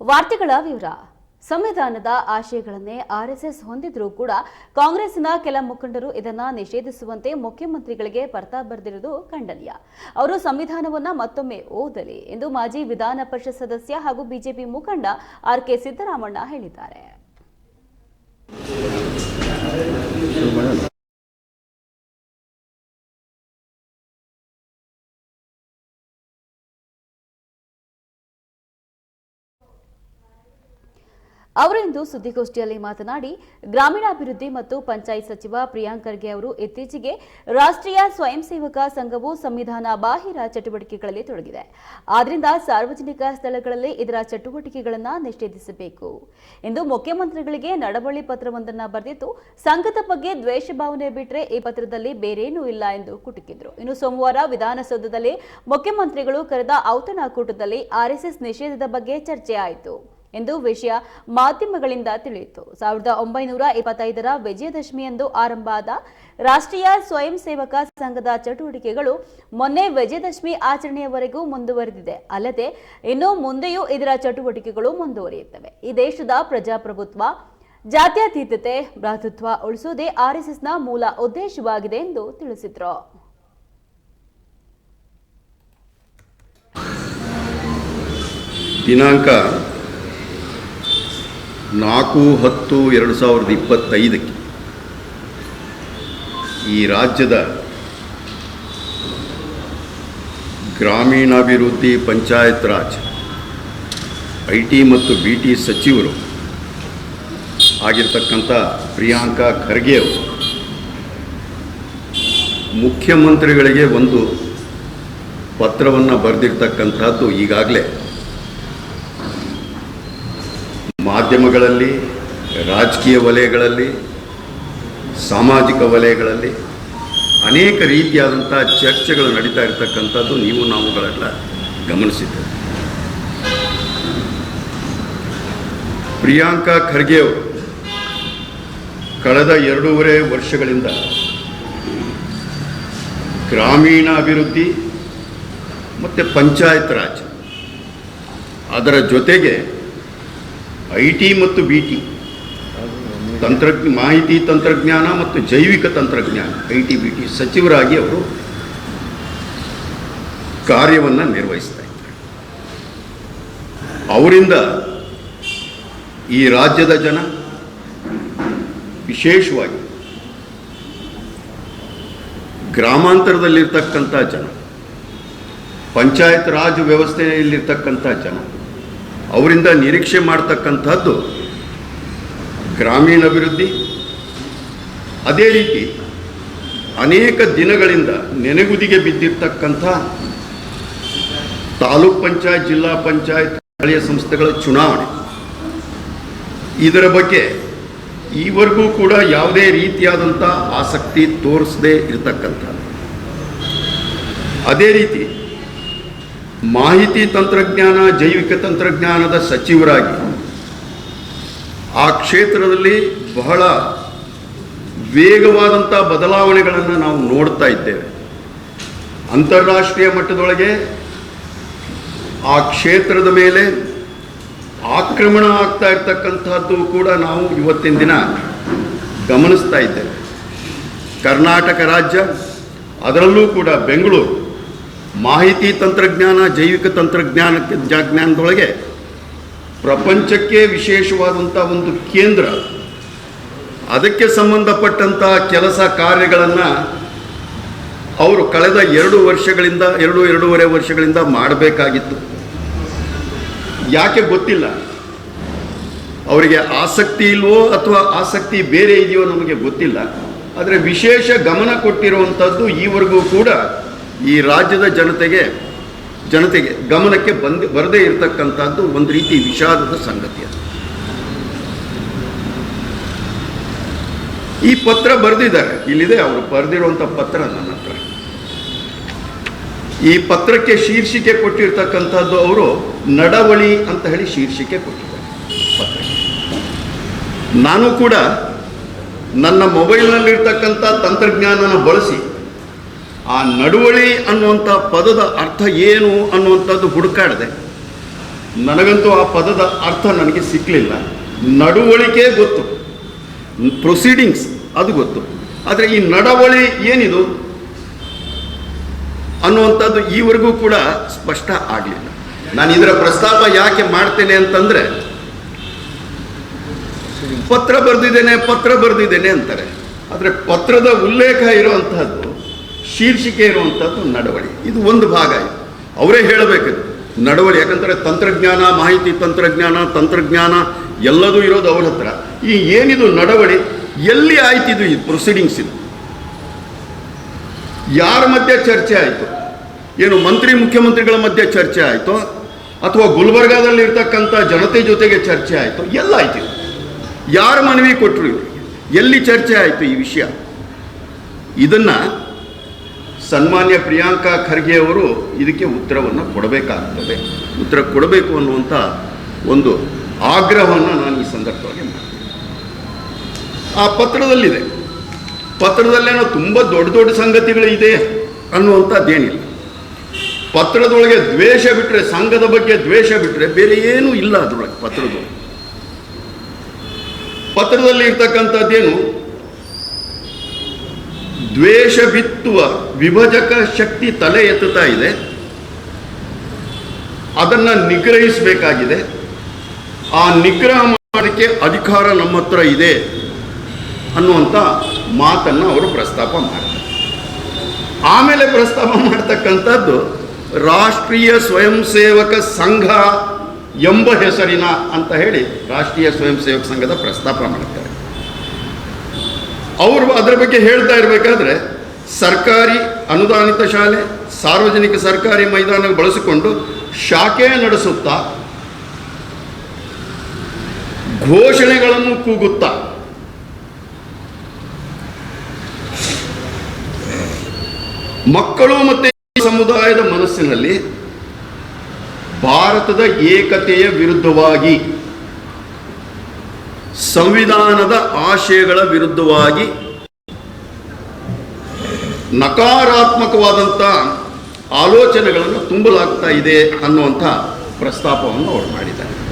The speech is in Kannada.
ವಾರ್ತೆಗಳ ವಿವರ. ಸಂವಿಧಾನದ ಆಶಯಗಳನ್ನೇ ಆರ್ಎಸ್ಎಸ್ ಹೊಂದಿದ್ರೂ ಕೂಡ ಕಾಂಗ್ರೆಸ್ನ ಕೆಲ ಮುಖಂಡರು ಇದನ್ನ ನಿಷೇಧಿಸುವಂತೆ ಮುಖ್ಯಮಂತ್ರಿಗಳಿಗೆ ಪರ್ತ ಬರೆದಿರುವುದು ಖಂಡನೀಯ. ಅವರು ಸಂವಿಧಾನವನ್ನ ಮತ್ತೊಮ್ಮೆ ಓದಲಿ ಎಂದು ಮಾಜಿ ವಿಧಾನ ಪರಿಷತ್ ಸದಸ್ಯ ಹಾಗೂ ಬಿಜೆಪಿ ಮುಖಂಡ ಆರ್ ಕೆ ಸಿದ್ದರಾಮಣ್ಣ ಹೇಳಿದ್ದಾರೆ. ಅವರು ಇಂದು ಸುದ್ದಿಗೋಷ್ಠಿಯಲ್ಲಿ ಮಾತನಾಡಿ, ಗ್ರಾಮೀಣಾಭಿವೃದ್ಧಿ ಮತ್ತು ಪಂಚಾಯತ್ ಸಚಿವ ಪ್ರಿಯಾಂಕ್ ಖರ್ಗೆ ಅವರು ಇತ್ತೀಚೆಗೆ ರಾಷ್ಟ್ರೀಯ ಸ್ವಯಂ ಸೇವಕ ಸಂಘವು ಸಂವಿಧಾನ ಬಾಹಿರ ಚಟುವಟಿಕೆಗಳಲ್ಲಿ ತೊಡಗಿದೆ. ಆದ್ದರಿಂದ ಸಾರ್ವಜನಿಕ ಸ್ಥಳಗಳಲ್ಲಿ ಇದರ ಚಟುವಟಿಕೆಗಳನ್ನು ನಿಷೇಧಿಸಬೇಕು. ಎಂದು ಮುಖ್ಯಮಂತ್ರಿಗಳಿಗೆ ನಡವಳಿ ಪತ್ರವೊಂದನ್ನು ಬರೆದಿದ್ದು, ಸಂಘದ ಬಗ್ಗೆ ದ್ವೇಷ ಭಾವನೆ ಬಿಟ್ಟರೆ ಈ ಪತ್ರದಲ್ಲಿ ಬೇರೇನೂ ಇಲ್ಲ ಎಂದು ಕುಟುಕಿದ್ರು. ಇನ್ನು ಸೋಮವಾರ ವಿಧಾನಸೌಧದಲ್ಲಿ ಮುಖ್ಯಮಂತ್ರಿಗಳು ಕರೆದ ಔತಣಕೂಟದಲ್ಲಿ ಆರ್ಎಸ್ಎಸ್ ನಿಷೇಧದ ಬಗ್ಗೆ ಚರ್ಚೆ ಆಯಿತು. ಎಂದು ವಿಷಯ ಮಾಧ್ಯಮಗಳಿಂದ ತಿಳಿಯಿತು. ಸಾವಿರದ ಒಂಬೈನೂರ ಇಪ್ಪತ್ತೈದರ ವಿಜಯದಶಮಿಯಂದು ಆರಂಭ ಆದ ರಾಷ್ಟ್ರೀಯ ಸ್ವಯಂ ಸೇವಕ ಸಂಘದ ಚಟುವಟಿಕೆಗಳು ಮೊನ್ನೆ ವಿಜಯದಶಮಿ ಆಚರಣೆಯವರೆಗೂ ಮುಂದುವರೆದಿದೆ. ಅಲ್ಲದೆ ಇನ್ನು ಮುಂದೆಯೂ ಇದರ ಚಟುವಟಿಕೆಗಳು ಮುಂದುವರಿಯುತ್ತವೆ. ಈ ದೇಶದ ಪ್ರಜಾಪ್ರಭುತ್ವ, ಜಾತ್ಯತೀತತೆ, ಭ್ರಾತೃತ್ವ ಉಳಿಸುವುದೇ ಆರ್ಎಸ್ಎಸ್ನ ಮೂಲ ಉದ್ದೇಶವಾಗಿದೆ ಎಂದು ತಿಳಿಸಿದರು. ದಿನಾಂಕ ನಾಲ್ಕು ಹತ್ತು ಎರಡು ಸಾವಿರದ ಇಪ್ಪತ್ತೈದಕ್ಕೆ ಈ ರಾಜ್ಯದ ಗ್ರಾಮೀಣಾಭಿವೃದ್ಧಿ ಪಂಚಾಯತ್ ರಾಜ್ ಐ ಟಿ ಮತ್ತು ಬಿ ಟಿ ಸಚಿವರು ಆಗಿರ್ತಕ್ಕಂಥ ಪ್ರಿಯಾಂಕಾ ಖರ್ಗೆ ಅವರು ಮುಖ್ಯಮಂತ್ರಿಗಳಿಗೆ ಒಂದು ಪತ್ರವನ್ನು ಬರೆದಿರ್ತಕ್ಕಂಥದ್ದು ಈಗಾಗಲೇ ಮಾಧ್ಯಮಗಳಲ್ಲಿ, ರಾಜಕೀಯ ವಲಯಗಳಲ್ಲಿ, ಸಾಮಾಜಿಕ ವಲಯಗಳಲ್ಲಿ ಅನೇಕ ರೀತಿಯಾದಂಥ ಚರ್ಚೆಗಳು ನಡೀತಾ ಇರತಕ್ಕಂಥದ್ದು ನೀವು ನಾವುಗಳೆಲ್ಲ ಗಮನಿಸಿದ್ದೇವೆ. ಪ್ರಿಯಾಂಕಾ ಖರ್ಗೆ ಅವರು ಕಳೆದ ಎರಡೂವರೆ ವರ್ಷಗಳಿಂದ ಗ್ರಾಮೀಣ ಅಭಿವೃದ್ಧಿ ಮತ್ತು ಪಂಚಾಯತ್ ರಾಜ್ ಅದರ ಜೊತೆಗೆ ಐ ಟಿ ಮತ್ತು ಬಿ ಟಿ ತಂತ್ರಜ್ಞ, ಮಾಹಿತಿ ತಂತ್ರಜ್ಞಾನ ಮತ್ತು ಜೈವಿಕ ತಂತ್ರಜ್ಞಾನ ಐ ಟಿ ಬಿ ಟಿ ಸಚಿವರಾಗಿ ಅವರು ಕಾರ್ಯವನ್ನು ನಿರ್ವಹಿಸ್ತಾ ಇದ್ದಾರೆ. ಅವರಿಂದ ಈ ರಾಜ್ಯದ ಜನ ವಿಶೇಷವಾಗಿ ಗ್ರಾಮಾಂತರದಲ್ಲಿರ್ತಕ್ಕಂಥ ಜನ, ಪಂಚಾಯತ್ ರಾಜ್ ವ್ಯವಸ್ಥೆಯಲ್ಲಿರ್ತಕ್ಕಂಥ ಜನ ಅವರಿಂದ ನಿರೀಕ್ಷೆ ಮಾಡ್ತಕ್ಕಂಥದ್ದು ಗ್ರಾಮೀಣಾಭಿವೃದ್ಧಿ ಅದೇ ರೀತಿ ಅನೇಕ ದಿನಗಳಿಂದ ನೆನೆಗುದಿಗೆ ಬಿದ್ದಿರ್ತಕ್ಕಂಥ ತಾಲೂಕ್ ಪಂಚಾಯತ್, ಜಿಲ್ಲಾ ಪಂಚಾಯತ್, ಸ್ಥಳೀಯ ಸಂಸ್ಥೆಗಳ ಚುನಾವಣೆ. ಇದರ ಬಗ್ಗೆ ಈವರೆಗೂ ಕೂಡ ಯಾವುದೇ ರೀತಿಯಾದಂಥ ಆಸಕ್ತಿ ತೋರಿಸದೇ ಇರತಕ್ಕಂಥ ಅದೇ ರೀತಿ ಮಾಹಿತಿ ತಂತ್ರಜ್ಞಾನ, ಜೈವಿಕ ತಂತ್ರಜ್ಞಾನದ ಸಚಿವರಾಗಿ ಆ ಕ್ಷೇತ್ರದಲ್ಲಿ ಬಹಳ ವೇಗವಾದಂಥ ಬದಲಾವಣೆಗಳನ್ನು ನಾವು ನೋಡ್ತಾ ಇದ್ದೇವೆ. ಅಂತಾರಾಷ್ಟ್ರೀಯ ಮಟ್ಟದೊಳಗೆ ಆ ಕ್ಷೇತ್ರದ ಮೇಲೆ ಆಕ್ರಮಣ ಆಗ್ತಾ ಇರ್ತಕ್ಕಂಥದ್ದು ಕೂಡ ನಾವು ಇವತ್ತಿನ ದಿನ ಗಮನಿಸ್ತಾ ಇದ್ದೇವೆ. ಕರ್ನಾಟಕ ರಾಜ್ಯ, ಅದರಲ್ಲೂ ಕೂಡ ಬೆಂಗಳೂರು ಮಾಹಿತಿ ತಂತ್ರಜ್ಞಾನ, ಜೈವಿಕ ತಂತ್ರಜ್ಞಾನ ಜ್ಞಾನದೊಳಗೆ ಪ್ರಪಂಚಕ್ಕೆ ವಿಶೇಷವಾದಂಥ ಒಂದು ಕೇಂದ್ರ. ಅದಕ್ಕೆ ಸಂಬಂಧಪಟ್ಟಂಥ ಕೆಲಸ ಕಾರ್ಯಗಳನ್ನು ಅವರು ಕಳೆದ ಎರಡು ವರ್ಷಗಳಿಂದ, ಎರಡು, ಎರಡೂವರೆ ವರ್ಷಗಳಿಂದ ಮಾಡಬೇಕಾಗಿತ್ತು. ಯಾಕೆ ಗೊತ್ತಿಲ್ಲ? ಅವರಿಗೆ ಆಸಕ್ತಿ ಇಲ್ವೋ ಅಥವಾ ಆಸಕ್ತಿ ಬೇರೆ ಇದೆಯೋ ನಮಗೆ ಗೊತ್ತಿಲ್ಲ. ಆದರೆ ವಿಶೇಷ ಗಮನ ಕೊಟ್ಟಿರುವಂಥದ್ದು ಈವರೆಗೂ ಕೂಡ ಈ ರಾಜ್ಯದ ಜನತೆಗೆ ಜನತೆಗೆ ಗಮನಕ್ಕೆ ಬಂದು, ಬರದೇ ಇರತಕ್ಕಂಥದ್ದು ಒಂದು ರೀತಿ ವಿಷಾದದ ಸಂಗತಿ. ಈ ಪತ್ರ ಬರೆದಿದ್ದಾರೆ. ಇಲ್ಲಿದೆ ಅವರು ಬರೆದಿರುವಂಥ ಪತ್ರ ನನ್ನ ಹತ್ರ. ಈ ಪತ್ರಕ್ಕೆ ಶೀರ್ಷಿಕೆ ಕೊಟ್ಟಿರ್ತಕ್ಕಂಥದ್ದು ಅವರು ನಡವಳಿ ಅಂತ ಹೇಳಿ ಶೀರ್ಷಿಕೆ ಕೊಟ್ಟಿದ್ದಾರೆ ಪತ್ರಕ್ಕೆ. ನಾನು ಕೂಡ ನನ್ನ ಮೊಬೈಲ್ನಲ್ಲಿರ್ತಕ್ಕಂಥ ತಂತ್ರಜ್ಞಾನನ ಬಳಸಿ ಆ ನಡುವಳಿ ಅನ್ನುವಂಥ ಪದದ ಅರ್ಥ ಏನು ಅನ್ನುವಂಥದ್ದು ಹುಡುಕಾಡದೆ. ನನಗಂತೂ ಆ ಪದದ ಅರ್ಥ ನನಗೆ ಸಿಕ್ಕಲಿಲ್ಲ ನಡುವಳಿಕೆ ಗೊತ್ತು. ಪ್ರೊಸೀಡಿಂಗ್ಸ್ ಅದು ಗೊತ್ತು. ಆದರೆ ಈ ನಡವಳಿ ಏನಿದು? ಅನ್ನುವಂಥದ್ದು ಈವರೆಗೂ ಕೂಡ ಸ್ಪಷ್ಟ ಆಗಲಿಲ್ಲ. ನಾನು ಇದರ ಪ್ರಸ್ತಾಪ ಯಾಕೆ ಮಾಡ್ತೇನೆ ಅಂತಂದರೆ, ಪತ್ರ ಬರೆದಿದ್ದೇನೆ ಪತ್ರ ಬರೆದಿದ್ದೇನೆ ಅಂತಾರೆ. ಆದರೆ ಪತ್ರದ ಉಲ್ಲೇಖ ಇರುವಂತಹದ್ದು ಶೀರ್ಷಿಕೆ ಇರುವಂಥದ್ದು ನಡವಳಿ. ಇದು ಒಂದು ಭಾಗ ಇದು. ಅವರೇ ಹೇಳಬೇಕು ನಡವಳಿ ಯಾಕಂದರೆ ತಂತ್ರಜ್ಞಾನ, ಮಾಹಿತಿ, ತಂತ್ರಜ್ಞಾನ ತಂತ್ರಜ್ಞಾನ ಎಲ್ಲದೂ ಇರೋದು ಅವ್ರ ಹತ್ರ. ಈ ಏನಿದು ನಡವಳಿ? ಎಲ್ಲಿ ಆಯ್ತಿದು ಈ ಪ್ರೊಸೀಡಿಂಗ್ಸ್ ಇದು. ಯಾರ ಮಧ್ಯೆ ಚರ್ಚೆ ಆಯಿತು? ಏನು ಮಂತ್ರಿ, ಮುಖ್ಯಮಂತ್ರಿಗಳ ಮಧ್ಯೆ ಚರ್ಚೆ ಆಯಿತು? ಅಥವಾ ಗುಲ್ಬರ್ಗಾದಲ್ಲಿರ್ತಕ್ಕಂಥ ಜನತೆ ಜೊತೆಗೆ ಚರ್ಚೆ ಆಯಿತು? ಎಲ್ಲ ಆಯ್ತು ಯಾರು ಮನವಿ ಕೊಟ್ಟರು ಎಲ್ಲಿ ಚರ್ಚೆ ಆಯಿತು ಈ ವಿಷಯ? ಇದನ್ನು ಸನ್ಮಾನ್ಯ ಪ್ರಿಯಾಂಕಾ ಖರ್ಗೆ ಅವರು ಇದಕ್ಕೆ ಉತ್ತರವನ್ನು ಕೊಡಬೇಕಾಗ್ತದೆ. ಉತ್ತರ ಕೊಡಬೇಕು ಅನ್ನುವಂಥ ಒಂದು ಆಗ್ರಹವನ್ನು ನಾನು ಈ ಸಂದರ್ಭವಾಗಿ ಮಾಡ್ತೀನಿ. ಆ ಪತ್ರದಲ್ಲಿದೆ. ಪತ್ರದಲ್ಲೇನೋ ತುಂಬ ದೊಡ್ಡ ದೊಡ್ಡ ಸಂಗತಿಗಳು ಇದೆ ಅನ್ನುವಂಥದ್ದೇನಿಲ್ಲ ಪತ್ರದೊಳಗೆ ದ್ವೇಷ ಬಿಟ್ಟರೆ ಸಂಘದ ಬಗ್ಗೆ ದ್ವೇಷ ಬಿಟ್ಟರೆ ಬೇರೆ ಏನೂ ಇಲ್ಲ ಅದರೊಳಗೆ ಪತ್ರದೊಳಗೆ. ಪತ್ರದಲ್ಲಿ ಇರ್ತಕ್ಕಂಥದ್ದೇನು? ದ್ವೇಷ ಬಿತ್ತುವ ವಿಭಜಕ ಶಕ್ತಿ ತಲೆ ಎತ್ತುತ್ತಾ ಇದೆ. ಅದನ್ನು ನಿಗ್ರಹಿಸಬೇಕಾಗಿದೆ. ಆ ನಿಗ್ರಹ ಮಾಡೋಕ್ಕೆ ಅಧಿಕಾರ ನಮ್ಮ ಹತ್ರ ಇದೆ ಅನ್ನುವಂಥ ಮಾತನ್ನು ಅವರು ಪ್ರಸ್ತಾಪ ಮಾಡ್ತಾರೆ. ಆಮೇಲೆ ಪ್ರಸ್ತಾಪ ಮಾಡ್ತಕ್ಕಂಥದ್ದು ರಾಷ್ಟ್ರೀಯ ಸ್ವಯಂ ಸೇವಕ ಸಂಘ ಎಂಬ ಹೆಸರಿನ ಅಂತ ಹೇಳಿ ರಾಷ್ಟ್ರೀಯ ಸ್ವಯಂ ಸೇವಕ ಸಂಘದ ಪ್ರಸ್ತಾಪ ಮಾಡ್ತಾರೆ. ಅವರು ಅದರ ಬಗ್ಗೆ ಹೇಳ್ತಾ ಇರಬೇಕಾದ್ರೆ, ಸರ್ಕಾರಿ ಅನುದಾನಿತ ಶಾಲೆ, ಸಾರ್ವಜನಿಕ ಸರ್ಕಾರಿ ಮೈದಾನ ಬಳಸಿಕೊಂಡು ಶಾಖೆ ನಡೆಸುತ್ತಾ, ಘೋಷಣೆಗಳನ್ನು ಕೂಗುತ್ತಾ. ಮಕ್ಕಳು ಮತ್ತು ಸಮುದಾಯದ ಮನಸ್ಸಿನಲ್ಲಿ ಭಾರತದ ಏಕತೆಯ ವಿರುದ್ಧವಾಗಿ ಸಂವಿಧಾನದ ಆಶಯಗಳ ವಿರುದ್ಧವಾಗಿ ನಕಾರಾತ್ಮಕವಾದಂಥ ಆಲೋಚನೆಗಳನ್ನು ತುಂಬಲಾಗ್ತಾ ಇದೆ ಅನ್ನುವಂಥ ಪ್ರಸ್ತಾಪವನ್ನು ಅವರು ಮಾಡಿದ್ದಾರೆ.